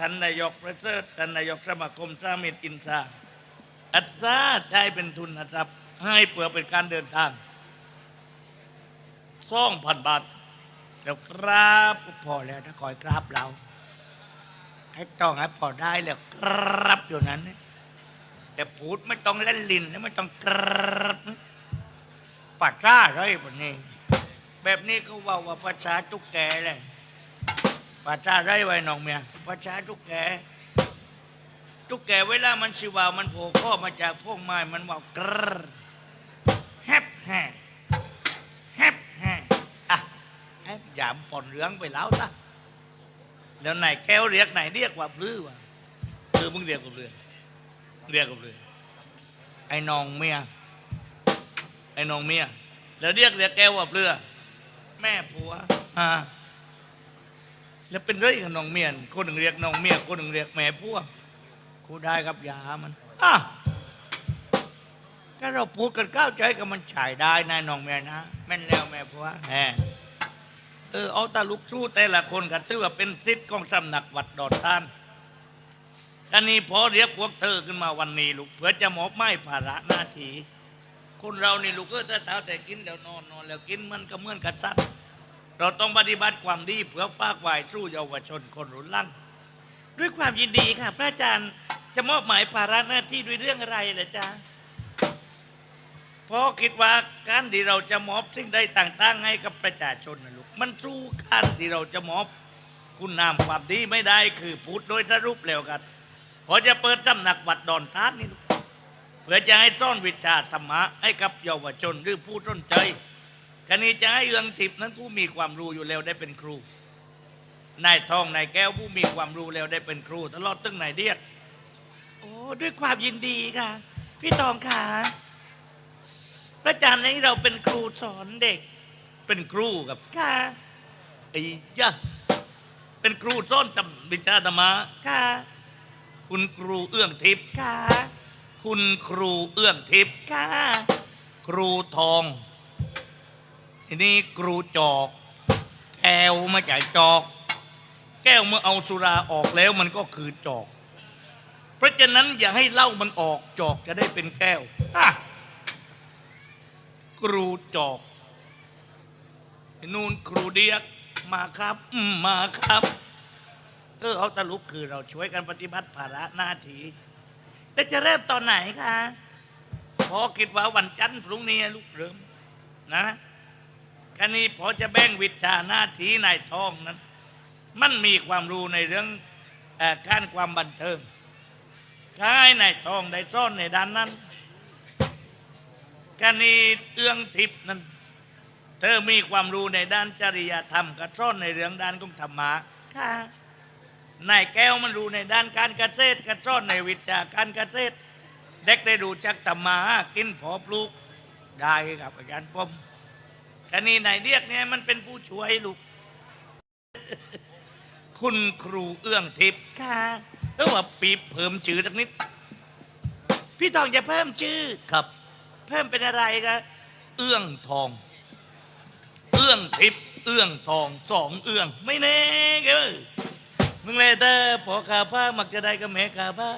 ท่านนายกประเสริฐท่านนายกสมาคมสามิตรอินทราอัตราใช้เป็นทุนนะครับให้เพื่อเป็นการเดินทางสองพันบาทเดี๋ยวกราบพอแล้วถ้าคอยกราบเรา ให้ต้องให้พอได้แล้วกราบอยู่นั้นแต่พูดไม่ต้องเล่นลิ้นและไม่ต้องกราบปัดซ่าเลยแบบนี้ แบบนี้ก็ว่าว่าภาษาตุ๊กแกเลย ภาษาไรไว้น้องเมียภาษาตุ๊กแกตุ๊กแกเวลามันสิว่าวมันโผล่ข้อมาจากพวกไม้มันว่าวกรแฮบแฮแฮบแฮอะไอ้ยามปนเหลืองไปแล้วซะแล้วไหนแก้วเรียกไหนเรียกว่าพลื้อวะเออมึงเรียกกับเรือเรียกกับเรือไอ้น้องเมียไอ้น้องเมียแล้วเรียกเรียกแก้วว่าเรือแม่ผัวอ่า แล้วเป็นเรื่องกับน้องเมียน คนหนึ่งเรียกน้องเมีย คนหนึ่งเรียกแม่พวกกูได้ครับยามันอะถ้าเราพูดกันก้าวใจกับมันฉายได้นายน้องเมียนะแม่นแล้วแม่พวกแหมเออเอาตาลุกสู้แต่ละคนกันถือว่าเป็นสิทธิ์ของสำนักวัดดอนท่านกันนี้พอเรียกพวกเธอขึ้นมาวันนี้ลูกเพื่อจะมอบไม้ภาระหน้าที่คนเรานี่ลูกเออถ้าเท้าแต่กินแล้วนอนนอนแล้วกินมันก็เหมือนกันสัตว์ เราต้องปฏิบัติความดีเพื่อฝากไว้สู้เยาวชนคนรุ่นหลังด้วยความยินดีค่ะ พระอาจารย์จะมอบหมายภาระหน้าที่ด้วยเรื่องอะไรล่ะจ๊ะพราะคิดว่าการที่เราจะมอบสิ่งใดต่างๆให้กับประชาชนนะลูกมันสู้การที่เราจะมอบ คุณนามความดีไม่ได้คือพูดโดยสรุปแล้วกันพอจะเปิดสำนักวัดดอนทานนี่ลูกเพื่อจะให้ซ่อนวิชาธรรมะให้กับเยาวชนหรือผู้สนใจ คณีจะให้เอืองทิพย์นั้นผู้มีความรู้อยู่แล้วได้เป็นครู นายทองนายแก้วผู้มีความรู้แล้วได้เป็นครูตลอดตึงนายเดียก โอ้ด้วยความยินดีค่ะ พี่ทองค่ะพระอาจารย์ให้เราเป็นครูสอนเด็ก เป็นครูกับค่ะไอ้ยะเป็นครูสอนจำวิชาธรรมะค่ะ คุณครูเอื้องทิพย์ค่ะ คุณครูเอื้องทิพย์ค่ะ ครูทอง ทีนี้ครูจอกแก้วมาจากจอก แก้วเมื่อเอาสุราออกแล้วมันก็คือจอก เพราะฉะนั้นอย่าให้เหล้ามันออกจอกจะได้เป็นแก้วครูจอกนู่นครูเดียกมาครับมาครับเออเอาตะลุกคือเราช่วยกันปฏิบัติภาระหน้าที่แล้วจะเริ่มตอนไหนคะพอคิดว่าวันจันทร์พรุ่งนี้ลูกเริ่มนะ คันนี้พอจะแบ่งวิชาหน้าที่นายทองนั้น มันมีความรู้ในเรื่องเออการความบันเทิงถ้าให้นายทองได้ซ่อนในด้านนั้นคันนี้เอื้องทิพย์นั้น เธอมีความรู้ในด้านจริยธรรมก็ซ่อนในเรื่องด้านของธรรมะค่ะนายแก้วมันรู้ในด้านการเกษตรก็ซ่อนในวิชาการเกษตร เด็กได้ดูจักธรรมะกินพอปลูกได้ครับอาจารย์ปม คณีไหนเรียกเนี่ยมันเป็นผู้ช่วยลูก คุณครูเอื้องทิพย์ค่ะเออว่าปีบเพิ่มชื่อสักนิด พี่ทองจะเพิ่มชื่อครับ เพิ่มเป็นอะไรครับเอื้องทอง เอื้องทิพย์เอื้องทองสองเอื้อง ไม่แน่เออมึงเลยเตอพอขาผ้ามักจะได้กับแม่ขาผ้า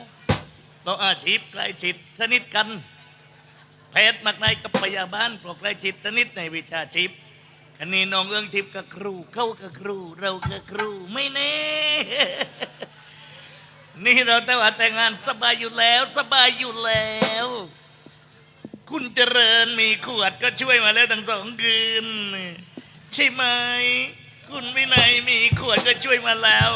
เราอาชีพใกล้ชิดสนิทกัน แพทย์มักในกับพยาบาลปลอกใกล้ชิดสนิทในวิชาชีพคันนี้น้องเอื้องทิพย์กับครู เข้ากับครู เรากับครู ไม่แน่ นี่เราแต่ว่าแต่งงานสบายอยู่แล้ว สบายอยู่แล้ว คุณเจริญมีขวดก็ช่วยมาแล้วทั้งสองคืนใช่ไหม คุณวินัยมีขวดก็ช่วยมาแล้ว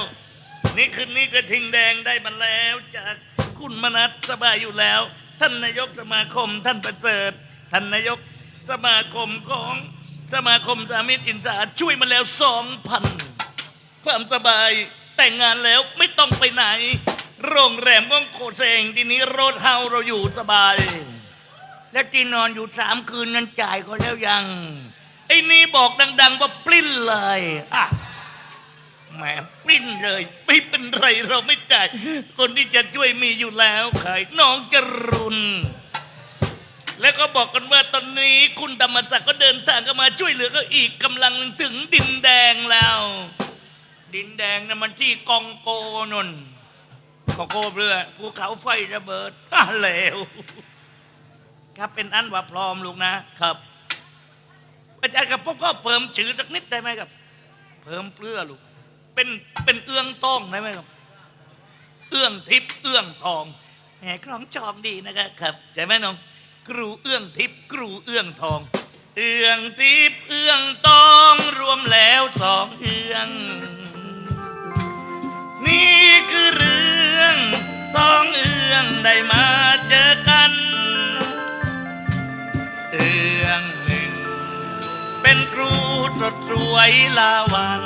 นี่คืนนี้กระทิงแดงได้มาแล้ว จากคุณมนัสสบายอยู่แล้ว ท่านนายกสมาคมท่านประเสริฐ ท่านนายกสมาคมของสมาคมสามิตรอินทราช่วยมาแล้วสองพันความสบายแต่งงานแล้วไม่ต้องไปไหน โรงแรมก้องโคเซงทีนี้รถเฮาเราอยู่สบาย แล้วที่นอนอยู่สามคืนนั้นจ่ายก็แล้วยัง ไอ้นี่บอกดัง ๆ ว่าปลิ้นเลยอะ แหมปิ้นเลยไม่เป็นไรเราไม่จ่าย คนที่จะช่วยมีอยู่แล้วใครน้องจรุน แล้วก็บอกกันว่าตอนนี้คุณธรรมศักดิ์ก็เดินทางก็มาช่วยเหลือก็อีกกำลังถึงดินแดงแล้ว ดินแดงนะมันที่กองโกนนกองโกเรือภูเขาไฟระเบิดอะเลวครับเป็นอันว่าพร้อมลูกนะครับอาจารย์กับผมก็เพิ่มชื่อสักนิดได้ไหมครับ เพิ่มเปลือลูก เป็นเป็นเอื้องต้องได้ไหมครับ เอื้องทิพย์เอื้องทองแหมคล้องจอมดีนะครับครับใช่ไหมน้องครูเอื้องทิพย์ครูเอื้องทอง เอื้องทิพย์เอื้องทองรวมแล้วสองเอื้อง นี่คือเรื่องสองเอื้องได้มาเจอกัน เอื้องหนึ่งเป็นครูสดสวยลาวัน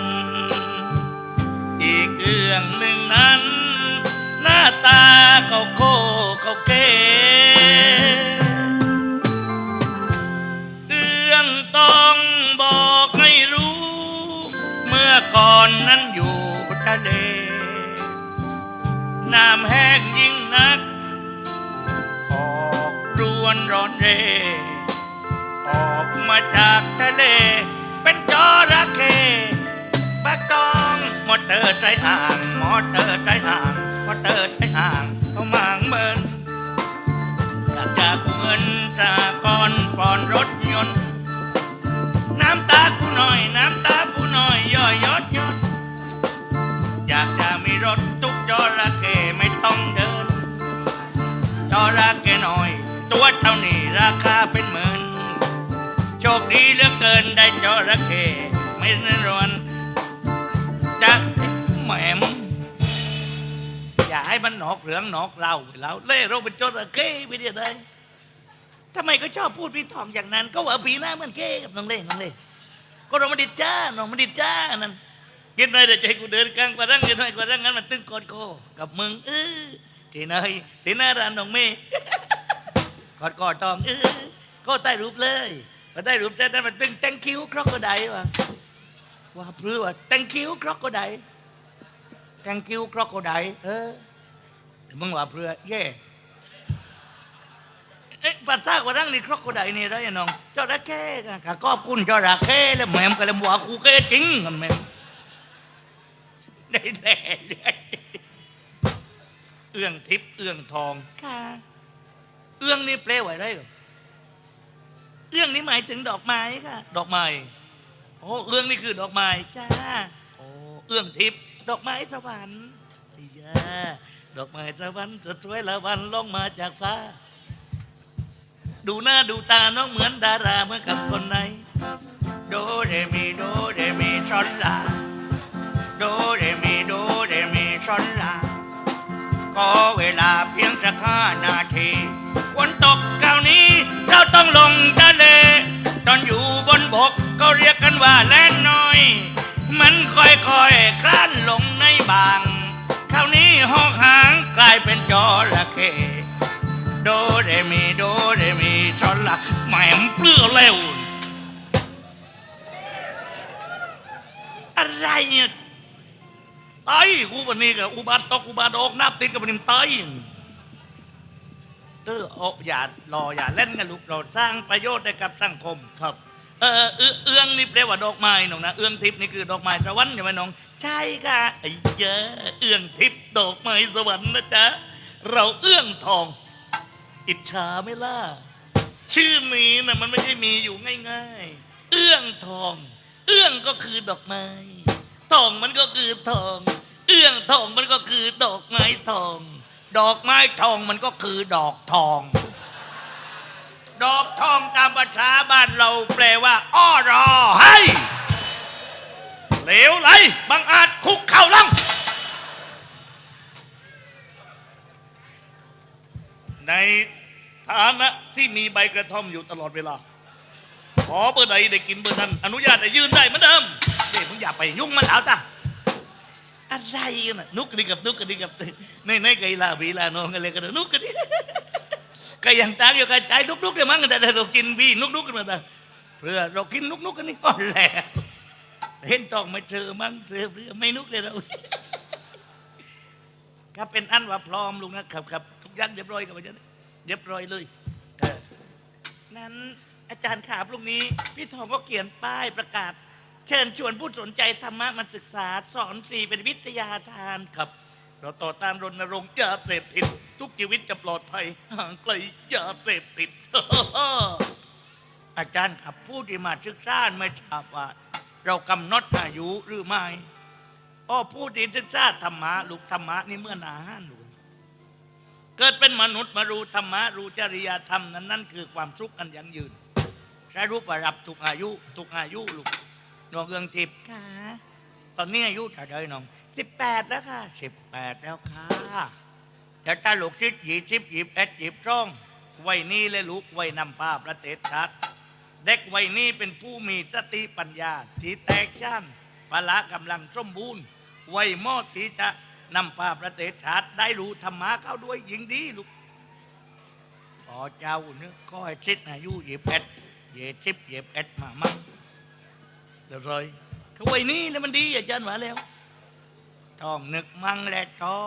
อีกเอื้องหนึ่งนั้น หน้าตาเขาโคเขาเก๋เอื้องต้องบอกให้รู้ เมื่อก่อนนั้นอยู่ทะเลน้ำแห้งยิ่งนัก ออกรวนร้อนเร ออกมาจากทะเล เป็นจระเข้ปักตอง อเตอร์ใจอ่างมอเตอร์ใจอ่างมอเตอร์ใจอ่างเขามางเมินอยากจะกู้เงินจากก่อนปอนรถยนต์ น้ำตากูหน่อย น้ำตากูหน่อยย่อยยอดยอดอยากจะมีรถตุกจระเข้ไม่ต้องเดินจระเข้หน่อย ตัวเท่านี้ราคาเป็นหมื่นโชคดีเหลือเกินได้จระเข้ไม่นรวน จะแหมมอย่าให้มันหนอกเหลืองหนอกเราไปแล้วเล่เราเป็นจระเข้ไปเดียวได้ทำไมก็ชอบพูดพี่ทองอย่างนั้น ก็ว่าผีหน้าเหมือนเก้กับน้องเล่น้องเล่ก็น้องมันดิจ้าน้องมันดิจ้านั่นกินอะไรเดี๋ยวจะให้กูเดินกลางกว่ารังกินอะไรกว่ารังงั้นมันตึงกอดโคกับมึงเออที่ไหนที่หน้าร้านน้องเมย์กอดกอดทองเออก็ใต้รูปเลยพอใต้รูปเสร็จนั้นมันตึงแตงคิ้วครอกก็ได้วะ ว่าเพื่อว่าแตงคิวครอกก็ได้แตงคิ้วครอกก็ได้เออแต่มึงว่าเพื่อแย่เอ๊ะภาษากว่ารังนี่ครอกก็ได้นี่ไรอะน้อง เจ้าระเข้กันข้าก็กุนเจ้าระเข้แล้วแหม่มก็เลยบอกกูเก้จริงกันแหม่มได้แน่เอื้องทิพย์เอื้องทองค่ะเอื้องนี่แปลว่าอะไรก่อเอื้องนี่หมายถึงดอกไม้ค่ะ ดอกไม้ โอ้เอื้องนี่คือดอกไม้จ้าโอ้เอื้องทิพย์ดอกไม้สวรรค์อ้ยาดอกไม้สวรรค์สดสวยละวันลงมาจากฟ้า ดูหน้าดูตาน้องเหมือนดาราเหมือนกับคนไหนโดเรมีโดเรมีชอนลาโดเรมีโดเรมีชอนลาก็เวลาเพียงสักห้านาทีฝนตกคราวนี้เราต้องลงทะเล ตอนอยู่บนบกก็เรียกันว่าแล่นน้อย มันค่อยๆคลานลงในบางคราวนี้หอกหางกลายเป็นจระเข้โดเรมีโดเรมีชอนละแหมมเปลือเร็ว อะไรเนี่ยตายกูวันนี้กับอุบาทตกอุบาทอกน้ำติดกับมันตายเออออย่ารออย่าเล่นกันลูกเราสร้างประโยชน์ให้กับสังคมครับ เออเอื้องนี่แปลว่าดอกไม้น้องนะเอื้องทิพย์นี่คือดอกไม้สวรรค์ใช่ไหมน้อง ใช่ค่ะไอ้เยอะเอื้องทิพย์ดอกไม้สวรรค์นะจ๊ะเราเอื้องทอง อิจฉาไม่ล่ะชื่อนี้นะมันไม่ใช่มีอยู่ง่ายๆ เอื้องทอง เอื้องก็คือดอกไม้ทองมันก็คือทอง เอื้องทองมันก็คือดอกไม้ทอง ดอกไม้ทองมันก็คือดอกทอง ดอกทองตามภาษาบ้านเราแปลว่า อ้อรอให้เหลวไหลบังอาจคุกเข่าลังในฐานะที่มีใบกระท่อมอยู่ตลอดเวลา ขอเบอร์ใดได้กินเบอร์นั้น อนุญาตให้ยืนได้เหมือนเดิมเด็มึงอย่าไปยุ่งมันแล้วจ้ะอะไรน่ะนุกกระดิกับนุกกระดิกับในในไกลาบีลาน้องกันเลยกันนุกกระดิ ก็ยังตางอยู่กับใจนุกนุกเดี๋ยวมั้งแต่เรากินบีนุกนุกกันมาแต่เพื่อเรากินนุกนุกกันนี่ก็แล้วเห็นต้องไม่เจอมั้งเจอเพื่อไม่นุกเลยเราครับเป็นอันว่าพร้อมลุงนะครับครับทุกอย่างเรียบร้อยกับอาจารย์เรียบร้อยเลยนั้นอาจารย์ขาบลุงนี้ พี่ทองก็เขียนป้ายประกาศ เชิญชวนผู้สนใจธรรมะมาศึกษาสอนฟรีเป็นวิทยาทานครับ เราต่อตามรณรงค์ยาเสพติด ทุกชีวิตจะปลอดภัยห่างไกลยาเสพติด อาจารย์ครับผู้ที่มาศึกษาไม่ทราบว่า เรากำหนดอายุหรือไม่อ้อผู้ที่ศึกษาธรรมะลูกธรรมะนี่เมื่อนาห้านหนูเกิดเป็นมนุษย์มารู้ธรรมะรู้จริยธรรมนั้นนั่นคือความสุขอันยั่งยืนใช้รูปประรับทุกอายุทุกอายุลูกน้องเอืองทิพย์ค่ะ ตอนนี้อายุเท่าไหรน้องสิบแปดแล้วค่ะสิบแปดแล้วค่ะ เดี๋ยวตาลูกชิดหยีชิบหยิบเอ็ดหยิบช่องวัยนี้เลยลูกวัยนำป้าประเทศชาติเด็กวัยนี้เป็นผู้มีสติปัญญา ที่แตกช่านพละกำลังสมบูรณ์วัยเหมอดที่จะนำพาประเทศชาติได้รู้ธรรมะเข้าด้วยยิงดีลูกขอเจ้าเนื้อก็ให้ชิดอายุหยียบเอ็ดเหยีชิบเหยียบเอ็ดมามั่งเดี๋ยวเลยเขาวัยนี้แล้วมันดีอาจารย์ว่าแล้วต้องนึกมั่งและต้อ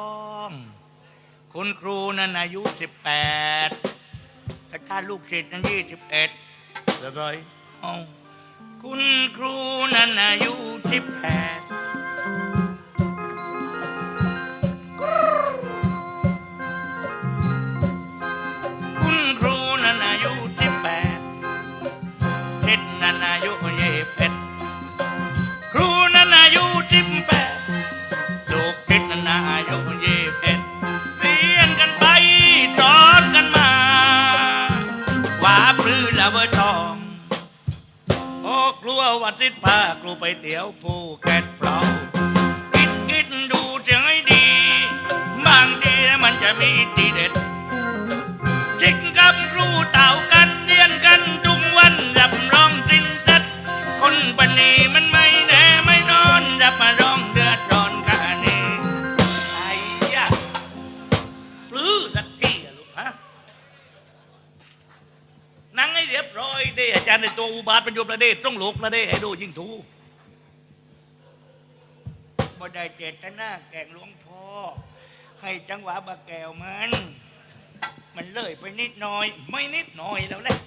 ง คุณครูนั้นอายุ 18แต่ถ้าลูกศิษย์นั้นยี่สิบเอ็เอ้าคุณครูนั้นอายุ 18 ติดพาครูไปเที่ยวภูเก็ตเปล่าคิดคิดดูเสียงให้ดี บางทีมันจะมี อุบาทเป็นโยมประเดชต้องหลบประเดชให้ดูยิ่งถูบ่ได้เจตนาแกล้งหลวงพ่อ ให้จังหวะบะแก้วมัน มันเลยไปนิดหน่อย ไม่นิดหน่อยแล้วแหละ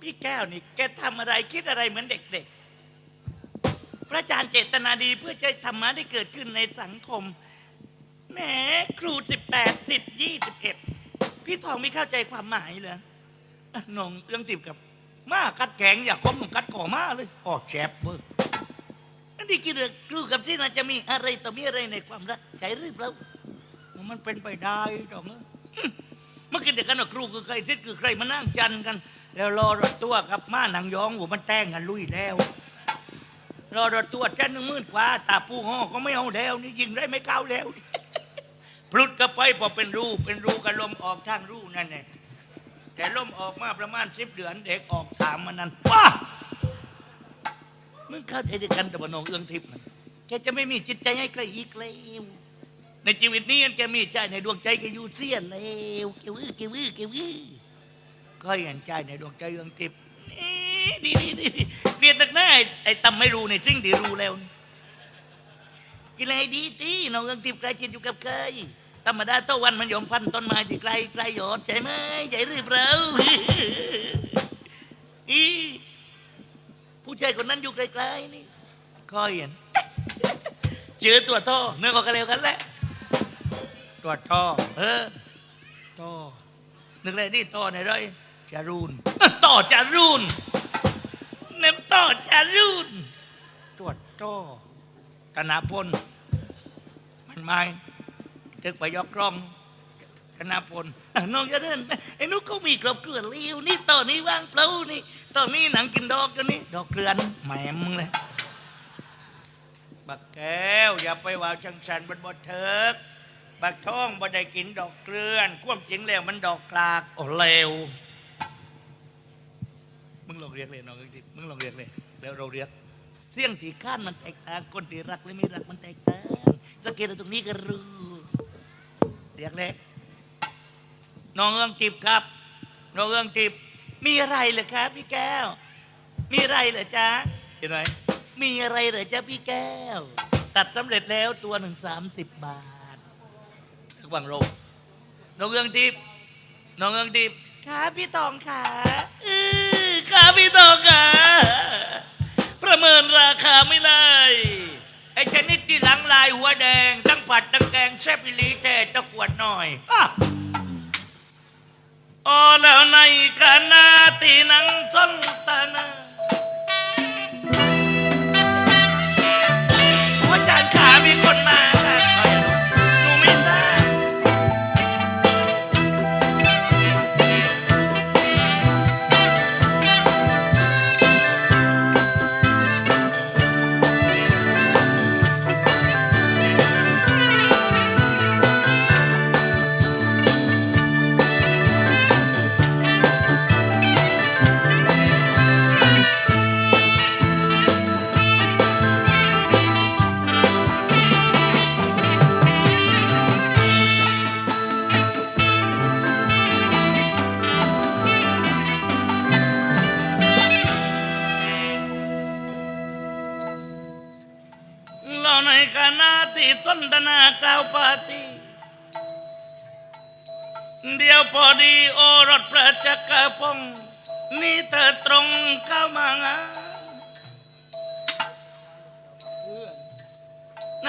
พี่แก้วนี่แกทำอะไรคิดอะไรเหมือนเด็กๆ พระอาจารย์เจตนาดีเพื่อใช้ธรรมะได้เกิดขึ้นในสังคม แหมครูสิบแปดสิบยี่สิบเอ็ดพี่ทองไม่เข้าใจความหมายเลยน้องเรื่องติบกับ มากัดแข็งอยากคมหนุ่มกัดก่อมาเลยออแชบเบอร์อันนี้คิดเรื่องครูกับที่น่าจะมีอะไรต่อมีอะไรในความรักใจหรือเปล่ามันเป็นไปได้ดอกเนอะอืมเมื่อกี้เด็กกันครูคือใครทิศคือใครมานั่งจันกัน แล้วรอรถตัวกับมาหนังยองหัวมันแต่งกันลุยแล้วรอรถตัวจันหนึ่งมื่นกว่าตาปูห่อก็ไม่เอาแล้วนี่ยิงได้ไม่ก้าวแล้วพลุดก็ไปพอเป็นรูเป็นรูกันลมออกทางรูนั่นเอง แต่ลมออกมาประมาณสิบเดือนเด็กออกถามมันนั้นว้ามึงเข้าใจด้วยกันต่ว่าน้องเอื้องทิพย์แกจะไม่มีจิตใจให้ใครอีกแล้วในชีวิตนี้แกมีใจในดวงใจแกอยู่เสียนแล้วเกวื้อเกวื้อเกวื้อก็เห็นใจในดวงใจเอื้องทิพย์นี่ดีดีดีเรียนตั้งหน้าไอ้ไอ้ตำไม่รู้ในสิ่งที่รู้แล้วกินอะไรดีตีน้องเอิงติบใกล้ชิดอยู่กับเคย ธรรมดาโตวันมันยอมพันต้นไม้ที่ไกลไกลหยอดใช่ไหมใช่หรือเปล่าอีผู้ชายคนนั้นอยู่ไกลๆนี่คอยเห็นเจอตัวท่อเนื้อก็กระเลวกันแหละตัวท่อเออท่อนึกเลยนี่ท่อในไรจารูนต่อจารูนเน็บต่อจารูนตัวท่อธนาพลมันไม่ ตึกไปยกกล้องธนาพลน้องจะเดินไอ้นุ๊กเขามีครอบครัวเลี้ยวนี่ตอนนี้ว่างเปล่านี่ตอนนี้หนังกินดอกกันนี่ดอกเกลือนแหมมึงเลยบักแก้วอย่าไปว่าจังสันบนบดเถิกบักท้องบ่ได้กินดอกเกลือนความจริงแล้วมันดอกกลากโอ้เลวมึงลองเรียกเลยน้องจริงมึงลองเรียกเลยแล้วเราเรียกเสียงที่ข้านมันแตกต่างคนที่รักและไม่รักมันแตกต่างสังเกตดูตรงนี้ก็รู้ เรียกเล็ก น้องเอื้องจิบครับ น้องเอื้องจิบ มีอะไรเหรอครับ พี่แก้ว มีอะไรเหรอจ๊ะเห็นไหมมีอะไรเหรอจ๊ะพี่แก้ว ตัดสำเร็จแล้วตัวหนึ่งสามสิบบาทระหว่างโรงน้องเอื้องจิบ น้องเอื้องจิบค่ะพี่ตองค่ะเออค่ะพี่ตองค่ะพระเมินราคาไม่เลยไอ้ชนิดที่หลังลายหัวแดง ตั้งผัดตั้ง แกงแซ่บอีหลีแต่ตะกวดหน่อยอะอ๋อแล้วในคณะตีหนังส้นตานาอา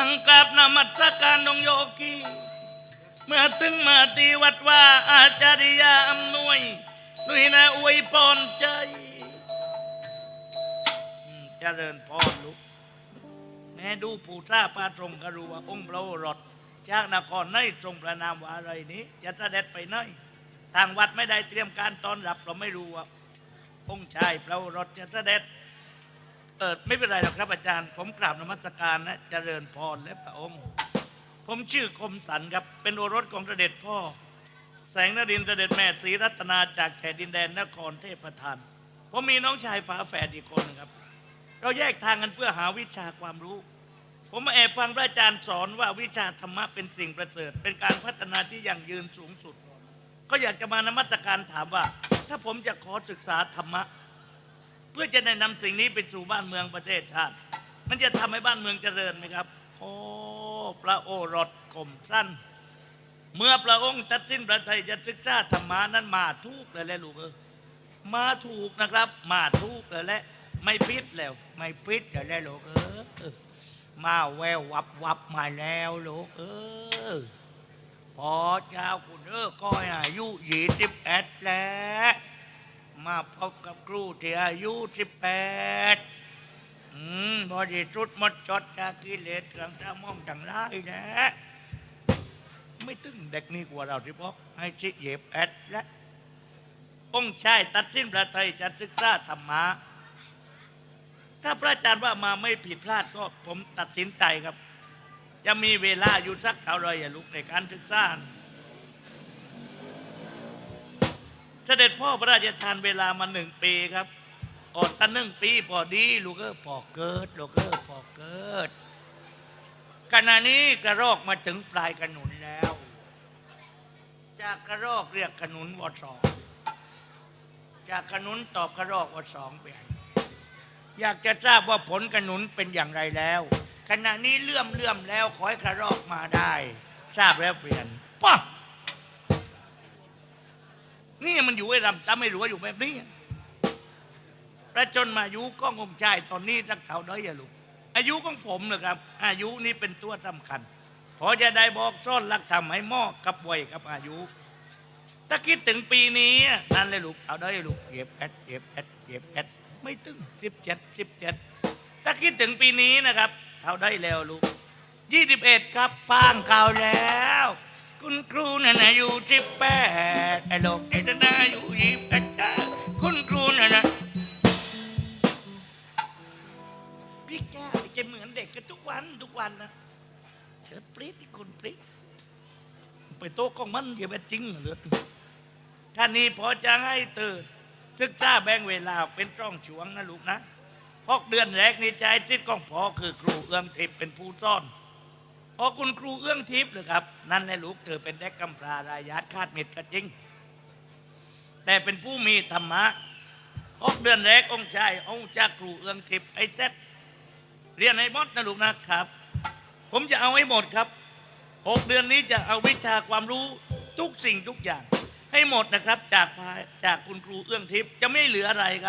งกราบนมัสการนงโยกี เมื่อถึงมาตีวัดว่าอาจารยาอำนวยนุยนะอวยพรใจอืมเจริญพรลูกแม่ดูผู้ท่าปาตรงกรู้ว่าองค์พระโอรสจากนครในทรงประนามว่าอะไรนี้ จะเสด็จไปไหนทางวัดไม่ได้เตรียมการตอนรับเราไม่รู้ว่าองค์ชายพระโอรสจะเสด็จ เออไม่เป็นไรหรอกครับอาจารย์ ผมกราบนมัสการนะเจริญพรและพระองค์ ผมชื่อคมสันครับ เป็นโอรสของเสด็จพ่อ แสงนรินทร์เสด็จแม่ศรีรัตนาจากแผ่นดินแดนนครเทพทาน ผมมีน้องชายฝาแฝดอีกคนครับ เราแยกทางกันเพื่อหาวิชาความรู้ ผมมาแอบฟังพระอาจารย์สอนว่าวิชาธรรมะเป็นสิ่งประเสริฐ เป็นการพัฒนาที่ยั่งยืนสูงสุด ก็อยากจะมานมัสการถามว่า ถ้าผมจะขอศึกษาธรรมะ เพื่อจะได้นำสิ่งนี้ไปสู่บ้านเมืองประเทศชาติ มันจะทำให้บ้านเมืองเจริญไหมครับ โอ้พระโอรสคมสั้น เมื่อพระองค์ตัดสินพระไทยจะศึกษาธรรมะนั้นมาทุกเลยแหละลูกเออมาถูกนะครับ มาถูกเลยแหละไม่พิษแล้ว ไม่พิษเลยแหละลูกเออมาแวววับวับมาแล้วลูกเออพอเจ้าคุณเออก็อายุยี่สิบเอ็ดแล้ว มาพบกับครูที่อายุสิบแปดอืมบอดีจุดหมดจดจากกิเลสเครื่องตามองต่างหลายแล้วไม่ตึงเด็กนี่กว่าเราที่บอกให้ชิเหย็บแอดแล้องค์ชายตัดสินพระไทยจะศึกษาธรรมะถ้าพระอาจารย์ว่ามาไม่ผิดพลาดก็ผมตัดสินใจครับ จะมีเวลาอยู่สักเท่าไรอย่าลุกในการศึกษา เสด็จพ่อพระราชทานเวลามาหนึ่งปีครับอดตั้งหนึ่งปีพอดี ลูกเออพอเกิด ลูกเออพอเกิดขณะนี้กระรอกมาถึงปลายขนุนแล้ว จากกระรอกเรียกขนุนวอสองจากขนุนตอบกระรอกว่าสองไปอยากจะทราบว่าผลขนุนเป็นอย่างไรแล้ว ขณะนี้เลื่อมเลื่อมแล้วขอให้กระรอกมาได้ ทราบแล้วเปลี่ยนป้า นี่มันอยู่ไอ้รำตาไม่รู้ว่าอยู่แบบนี้พระจนมาอายุก็งงใจตอนนี้สักเท่าน้อยอย่าลูกอายุของผมนะครับ อายุนี่เป็นตัวสำคัญพอจะได้บอกซ่อนหลักธรรมให้หมอกับวัยกับอายุ ถ้าคิดถึงปีนี้นั่นเลยลูกเอาได้ลูกเก็บแอดเก็บแอดเก็บแอดไม่ตึงสิบเจ็ดสิบเจ็ดถ้าคิดถึงปีนี้นะครับ เท่าได้แล้วลูกยี่สิบเอ็ดครับพางเก่าแล้ว คุณครูนั่นนะอยู่สิบแปดไอ้ลูกไอ้นั่นนะอยู่ยี่สิบเอ็ดคุณครูนั่นนะพี่แก้วจะเหมือนเด็กกันทุกวันทุกวันนะเชิดปรี๊ดที่คุณปรี๊ดไปโต๊ะกองมันอย่าไปจริงเหรือท่านนี้พอจะให้ตื่นศึกษาแบ่งเวลาเป็นช่องช่วงนะลูกนะหกเดือนแรกนี่ใจจิตของพอคือครูเอื้องทิพย์เป็นผู้ซ่อน พอคุณครูเอื้องทิพย์เลยครับ นั่นแหละลูกเธอเป็นเด็กกำพร้ารายาทคาดเม็ดก็จริง แต่เป็นผู้มีธรรมะหกเดือนแรกองค์ชายองค์จาครูเอื้องทิพย์ไอ้เซ็ตเรียนให้หมดนะลูกนะครับ ผมจะเอาให้หมดครับหกเดือนนี้จะเอาวิชาความรู้ทุกสิ่งทุกอย่าง ให้หมดนะครับ จากพาจากคุณครูเอื้องทิพย์จะไม่เหลืออะไรครับ